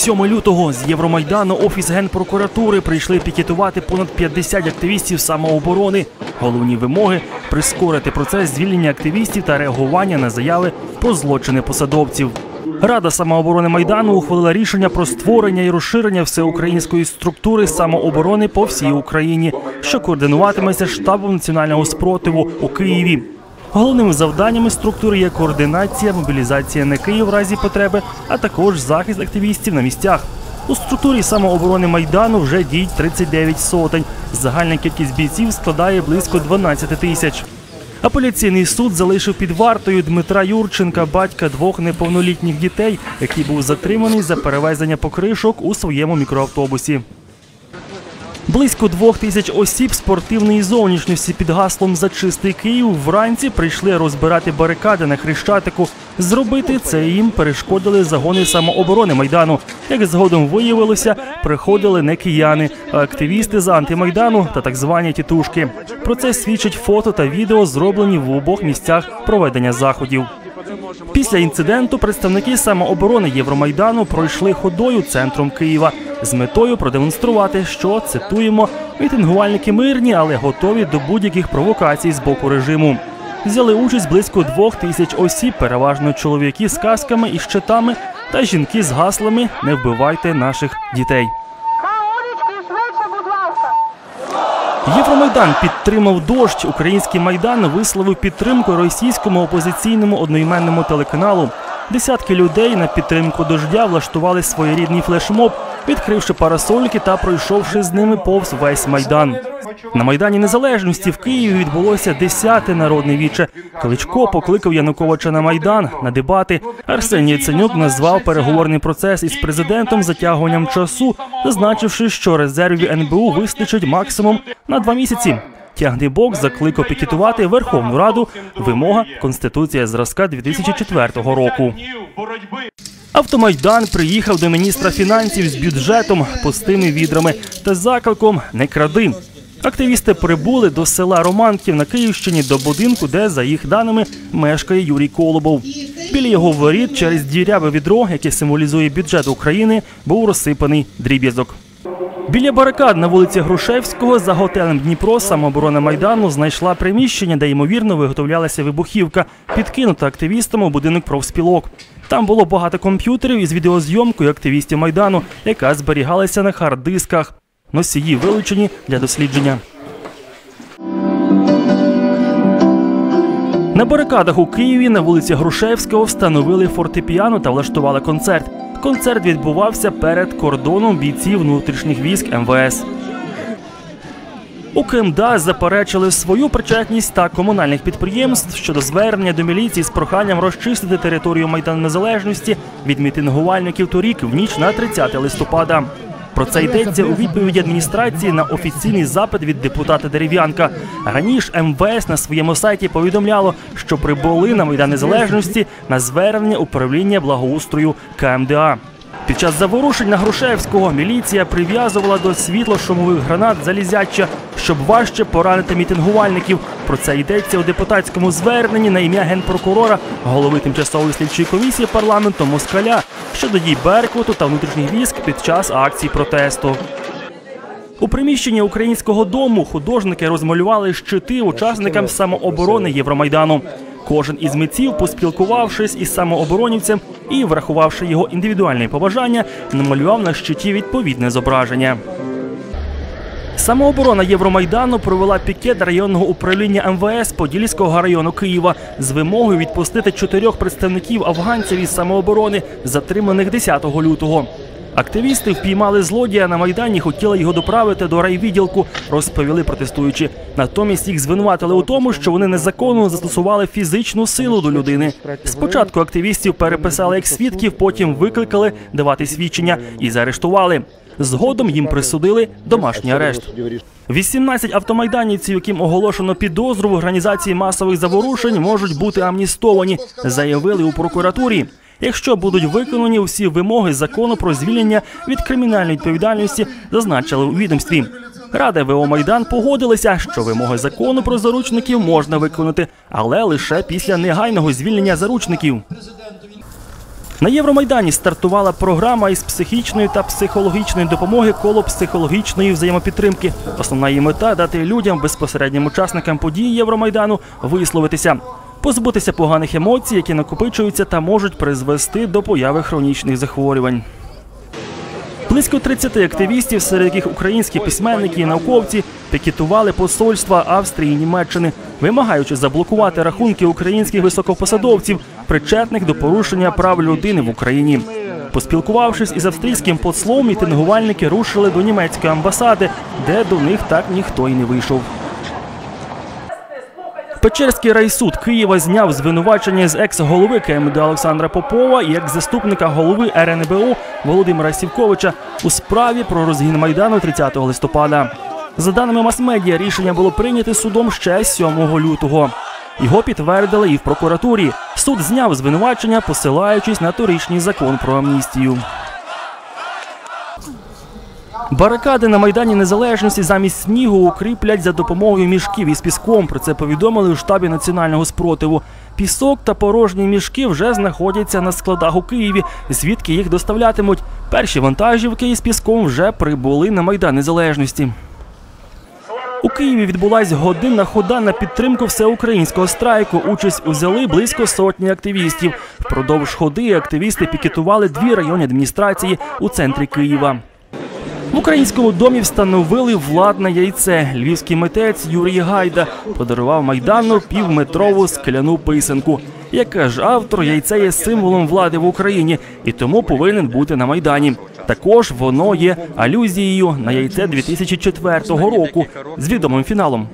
7 лютого з Євромайдану офіс генпрокуратури прийшли пікетувати понад 50 активістів самооборони. Головні вимоги прискорити процес звільнення активістів та реагування на заяви про злочини посадовців. Рада самооборони майдану ухвалила рішення про створення і розширення всеукраїнської структури самооборони по всій Україні, що координуватиметься штабом національного спротиву у Києві. Головними завданнями структури є координація, мобілізація на Київ в разі потреби, а також захист активістів на місцях. У структурі самооборони майдану вже діють 39 сотень. Загальна кількість бійців складає близько 12 тисяч. Апеляційний суд залишив під вартою Дмитра Юрченка, батька двох неповнолітніх дітей, який був затриманий за перевезення покришок у своєму мікроавтобусі. Близько двох тисяч осіб спортивної зовнішності під гаслом за чистий Київ вранці прийшли розбирати барикади на Хрещатику. Зробити це їм перешкодили загони самооборони майдану. Як згодом виявилося, приходили не кияни, а активісти з антимайдану та так звані тітушки. Про це свідчить фото та відео, зроблені в обох місцях проведення заходів. Після інциденту представники самооборони Євромайдану пройшли ходою центром Києва з метою продемонструвати, що цитуємо мітингувальники мирні, але готові до будь-яких провокацій з боку режиму. Взяли участь близько двох тисяч осіб, переважно чоловіки з касками і щитами, та жінки з гаслами Не вбивайте наших дітей. Євромайдан підтримав дощ. Український майдан висловив підтримку російському опозиційному одноіменному телеканалу. Десятки людей на підтримку дождя влаштували своєрідний флешмоб, відкривши парасольки та пройшовши з ними повз весь майдан. На майдані незалежності в Києві відбулося десяте народне віче. Кличко покликав Януковича на майдан на дебати. Арсеній Яценюк назвав переговорний процес із президентом затягуванням часу, зазначивши, що резервів НБУ вистачить максимум на два місяці. Тягнебок закликав пікетувати Верховну Раду. Вимога Конституція зразка 2004 року. Автомайдан приїхав до міністра фінансів з бюджетом, пустими відрами та закликом Не кради. Активісти прибули до села Романків на Київщині до будинку, де, за їх даними, мешкає Юрій Колобов. Біля його воріт через діряве відро, яке символізує бюджет України, був розсипаний дріб'язок. Біля барикад на вулиці Грушевського за готелем Дніпро самооборона майдану знайшла приміщення, де ймовірно виготовлялася вибухівка, підкинута активістами у будинок профспілок. Там було багато комп'ютерів із відеозйомкою активістів майдану, яка зберігалася на хард-дисках. Носії вилучені для дослідження. На барикадах у Києві на вулиці Грушевського встановили фортепіано та влаштували концерт. Концерт відбувався перед кордоном бійців внутрішніх військ МВС. У КМДА заперечили свою причетність та комунальних підприємств щодо звернення до міліції з проханням розчистити територію Майдану Незалежності від мітингувальників торік в ніч на 30 листопада. Про це йдеться у відповіді адміністрації на офіційний запит від депутата Дерев'янка. Раніше МВС на своєму сайті повідомляло, що прибули на Майдан Незалежності на звернення управління благоустрою КМДА. Під час заворушень на Грушевського міліція прив'язувала до світло-шумових гранат залізяча, щоб важче поранити мітингувальників. Про це йдеться у депутатському зверненні на ім'я генпрокурора, голови тимчасової слідчої комісії парламенту Москаля щодо дій Беркуту та внутрішніх військ під час акцій протесту. У приміщенні українського дому художники розмалювали щити учасникам самооборони Євромайдану. Кожен із митців, поспілкувавшись із самооборонівцем і врахувавши його індивідуальні побажання, намалював на щиті відповідне зображення. Самооборона Євромайдану провела пікет районного управління МВС Подільського району Києва з вимогою відпустити чотирьох представників афганців із самооборони, затриманих 10 лютого. Активісти впіймали злодія на майдані, хотіли його доправити до райвідділку, розповіли протестуючі. Натомість їх звинуватили у тому, що вони незаконно застосували фізичну силу до людини. Спочатку активістів переписали як свідків, потім викликали давати свідчення і заарештували. Згодом їм присудили домашній арешт. 18 автомайданівців, яким оголошено підозру в організації масових заворушень, можуть бути амністовані, заявили у прокуратурі. Якщо будуть виконані всі вимоги закону про звільнення від кримінальної відповідальності, зазначили у відомстві. Рада ВО Майдан погодилася, що вимоги закону про заручників можна виконати, але лише після негайного звільнення заручників. На Євромайдані стартувала програма із психічної та психологічної допомоги коло психологічної взаємопідтримки. Основна її мета дати людям, безпосереднім учасникам подій Євромайдану, висловитися, позбутися поганих емоцій, які накопичуються та можуть призвести до появи хронічних захворювань. Близько 30 активістів, серед яких українські письменники і науковці, пікетували посольства Австрії і Німеччини, вимагаючи заблокувати рахунки українських високопосадовців, причетних до порушення прав людини в Україні. Поспілкувавшись із австрійським послом, мітингувальники рушили до німецької амбасади, де до них так ніхто й не вийшов. Печерський райсуд Києва зняв звинувачення з екс-голови КМД Олександра Попова і екс-заступника голови РНБО Володимира Сівковича у справі про розгін майдану 30 листопада. За даними мас-медіа, рішення було прийнято судом ще 7 лютого. Його підтвердили і в прокуратурі. Суд зняв звинувачення, посилаючись на торічній закон про амністію. Барикади на майдані Незалежності замість снігу укріплять за допомогою мішків із піском. Про це повідомили у штабі національного спротиву. Пісок та порожні мішки вже знаходяться на складах у Києві, звідки їх доставлятимуть. Перші вантажівки із піском вже прибули на майдан Незалежності. У Києві відбулась годинна хода на підтримку всеукраїнського страйку. Участь узяли близько сотні активістів. Впродовж ходи активісти пікетували дві районні адміністрації у центрі Києва. В українському домі встановили владне яйце. Львівський митець Юрій Гайда подарував майдану півметрову скляну писанку. Яке ж автор, яйце є символом влади в Україні і тому повинен бути на майдані. Також воно є алюзією на яйце 2004 року з відомим фіналом.